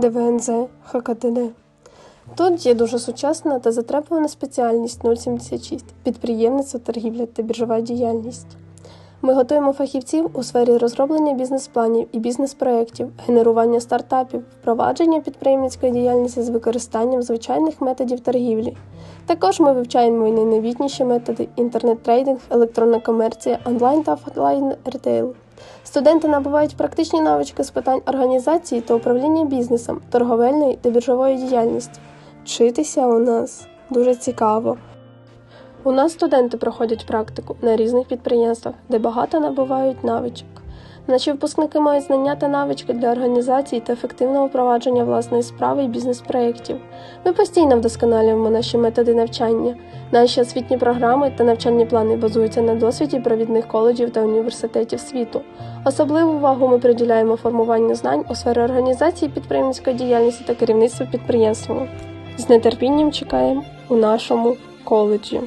ДВНЗ ХКТД. Тут є дуже сучасна та затребувана спеціальність 076 підприємництво, торгівля та біржова діяльність. Ми готуємо фахівців у сфері розроблення бізнес-планів і бізнес-проєктів, генерування стартапів, впровадження підприємницької діяльності з використанням звичайних методів торгівлі. Також ми вивчаємо і найновітніші методи інтернет-трейдинг, електронна комерція, онлайн та офлайн ретейл. Студенти набувають практичні навички з питань організації та управління бізнесом, торговельної та біржової діяльності. Вчитися у нас дуже цікаво. У нас студенти проходять практику на різних підприємствах, де багато набувають навичок. Наші випускники мають знання та навички для організації та ефективного впровадження власної справи і бізнес-проєктів. Ми постійно вдосконалюємо наші методи навчання. Наші освітні програми та навчальні плани базуються на досвіді провідних коледжів та університетів світу. Особливу увагу ми приділяємо формуванню знань у сфері організації підприємницької діяльності та керівництва підприємствами. З нетерпінням чекаємо у нашому коледжі.